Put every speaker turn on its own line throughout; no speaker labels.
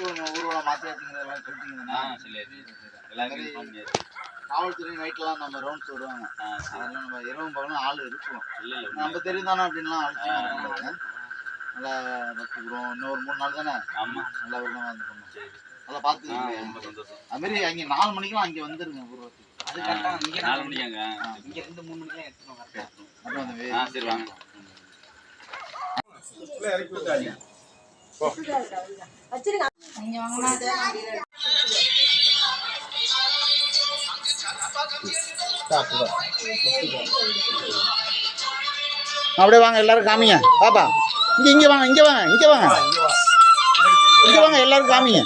ஊர்வலம் ஊர்வலம் மாற்றியாச்சுங்கிறதெல்லாம் சொல்லிட்டீங்கன்னா.
இன்ஃபார்ம் பண்ணியாச்சு.
காவல்துறை நைட்லாம் நம்ம ரவுண்ட்ஸ் வருவாங்க
சரி.
அதெல்லாம் நம்ம இரவும் பகலும் ஆள் இருக்கும்
இல்லை இல்லை
நம்ம தெரியும் தானே அப்படின்லாம் அழைச்சி நல்லா பார்த்துக்குறோம் இன்னொரு மூணு நாள் தானே?
ஆமாம்
நல்லா
சரி ஆ
பார்த்துக்கோங்க
ரொம்ப சந்தோஷம்.
அது மாதிரி அங்கே நாலு மணிக்கெல்லாம் அங்கே வந்துருங்க ஊர்வலத்துக்கு
அது இங்க
நாலு மணிக்காங்க
இங்க ரெண்டு மூணு மணிக்கு எடுத்துட்டு கரெக்டா
அப்புறம் அந்த
ஆ சரி வாங்க.
அப்படியே வாங்க எல்லாரும் காமிங்க. பாப்பா இங்கே இங்கே வாங்க இங்கே வாங்க இங்கே வாங்க. இங்கே வாங்க எல்லாரும் காமிங்க.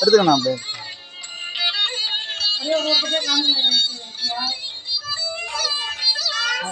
எடுத்துக்கணும் அப்படியே.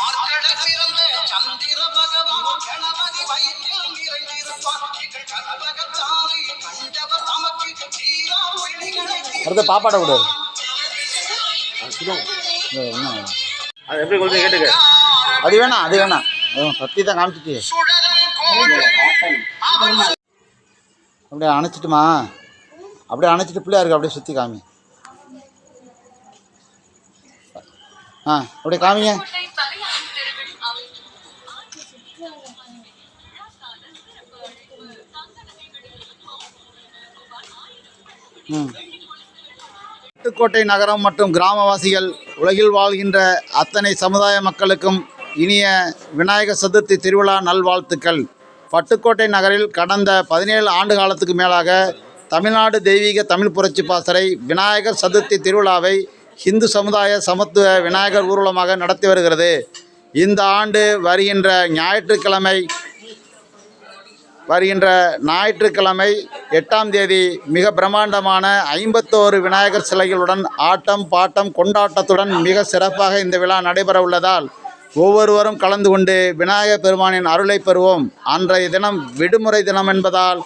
பார்க்கடல் பிறந்த சந்திர பகவான் கணபதி வயிற்றில் நிறைந்திருப்பான் எங்கள் கனபகத்தாரை கண்டவர் தமக்கு தீரா பிள்ளைகளை
அடுத்து பாப்பாட விடு.
அது எப்படி கொடுத்து கேட்டுக்க?
அது வேணாம் அது வேணாம் சத்தி தான் காமிச்சிட்டு அப்படியே அணைச்சிட்டுமா? அப்படியே அணைச்சிட்டு பிள்ளையாருக்கு அப்படியே சுற்றி காமி. ஆ அப்படியே காமிங்க. ம் பட்டுக்கோட்டை நகரம் மற்றும் கிராமவாசிகள் உலகில் வாழ்கின்ற அத்தனை சமுதாய மக்களுக்கும் இனிய விநாயகர் சதுர்த்தி திருவிழா நல்வாழ்த்துக்கள். பட்டுக்கோட்டை நகரில் கடந்த பதினேழு ஆண்டு காலத்துக்கு மேலாக தமிழ்நாடு தெய்வீக தமிழ் புரட்சி பாசறை விநாயகர் சதுர்த்தி திருவிழாவை இந்து சமுதாய சமத்துவ விநாயகர் ஊர்வலமாக நடத்தி வருகிறது. இந்த ஆண்டு வருகின்ற ஞாயிற்றுக்கிழமை வருகின்ற ஞாயிற்றுக்கிழமை எட்டாம் தேதி மிக பிரம்மாண்டமான ஐம்பத்தோரு விநாயகர் சிலைகளுடன் ஆட்டம் பாட்டம் கொண்டாட்டத்துடன் மிக சிறப்பாக இந்த விழா நடைபெற உள்ளதால் ஒவ்வொருவரும் கலந்து கொண்டு விநாயகர் பெருமானின் அருளை பெறுவோம். அன்றைய தினம் விடுமுறை தினம் என்பதால்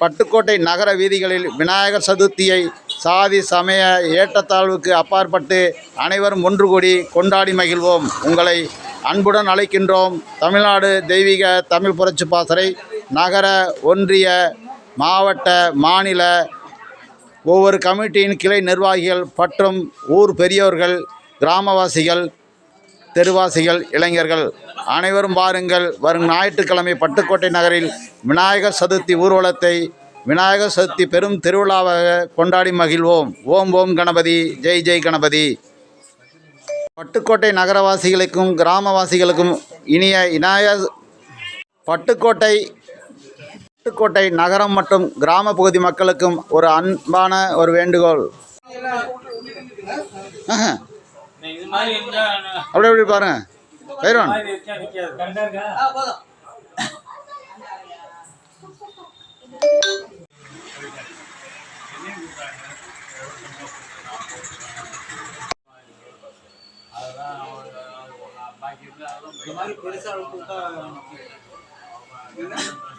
பட்டுக்கோட்டை நகர வீதிகளில் விநாயகர் சதுர்த்தியை சாதி சமய ஏற்றத்தாழ்வுக்கு அப்பாற்பட்டு அனைவரும் ஒன்று கூடி கொண்டாடி மகிழ்வோம். உங்களை அன்புடன் அழைக்கின்றோம். தமிழ்நாடு தெய்வீக தமிழ் புரட்சி பாசறை நகர ஒன்றிய மாவட்ட மாநில ஒவ்வொரு கமிட்டியின் கிளை நிர்வாகிகள் மற்றும் ஊர் பெரியோர்கள் கிராமவாசிகள் தெருவாசிகள் இளைஞர்கள் அனைவரும் வாருங்கள். வரும் ஞாயிற்றுக்கிழமை பட்டுக்கோட்டை நகரில் விநாயகர் சதுர்த்தி ஊர்வலத்தை விநாயகர் சதுர்த்தி பெரும் திருவிழாவாக கொண்டாடி மகிழ்வோம். ஓம் ஓம் கணபதி ஜெய் ஜெய் கணபதி. பட்டுக்கோட்டை நகரவாசிகளுக்கும் கிராமவாசிகளுக்கும் இனிய விநாயகர் பட்டுக்கோட்டை பட்டுக்கோட்டை நகரம் மற்றும் கிராம பகுதி மக்களுக்கும் ஒரு அன்பான ஒரு வேண்டுகோள் ஆஹா.
இது மாதிரி இருந்தா
அப்படியே அப்படி பாருங்க பைரவன்
இந்த மாதிரி பெருசாக கொடுத்தா
பெருசா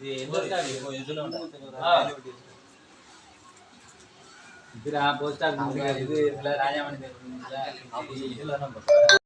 இது எந்த ஸ்டார் இப்போ இதுல
இதுடா போஸ்ட் ஆஃபீஸ் இது இதுல ராஜாமணி இதுல நம்ம